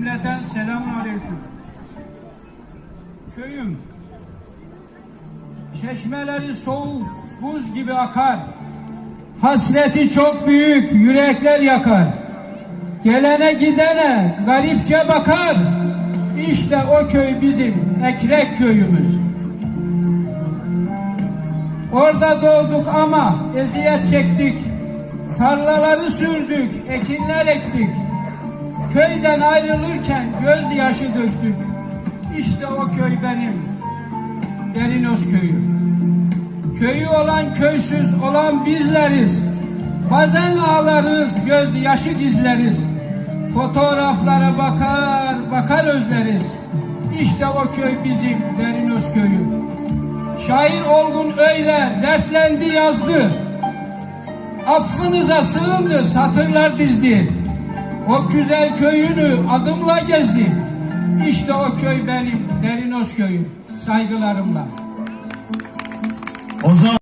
Cümleten selamun aleyküm. Köyüm, çeşmeleri soğuk, buz gibi akar. Hasreti çok büyük, yürekler yakar. Gelene gidene garipçe bakar. İşte o köy bizim Ekrek köyümüz. Orada doğduk ama eziyet çektik. Tarlaları sürdük, ekinler ektik. Köyden ayrılırken gözyaşı döktük. İşte o köy benim. Derinos köyü. Köyü olan köysüz olan bizleriz. Bazen ağlarız, gözyaşı gizleriz. Fotoğraflara bakar, bakar özleriz. İşte o köy bizim Derinos köyü. Şair olgun öyle dertlendi yazdı. Affınıza sığındı satırlar dizdi. O güzel köyünü adımla gezdi. İşte o köy benim Derinos köyü. Saygılarımla. O zaman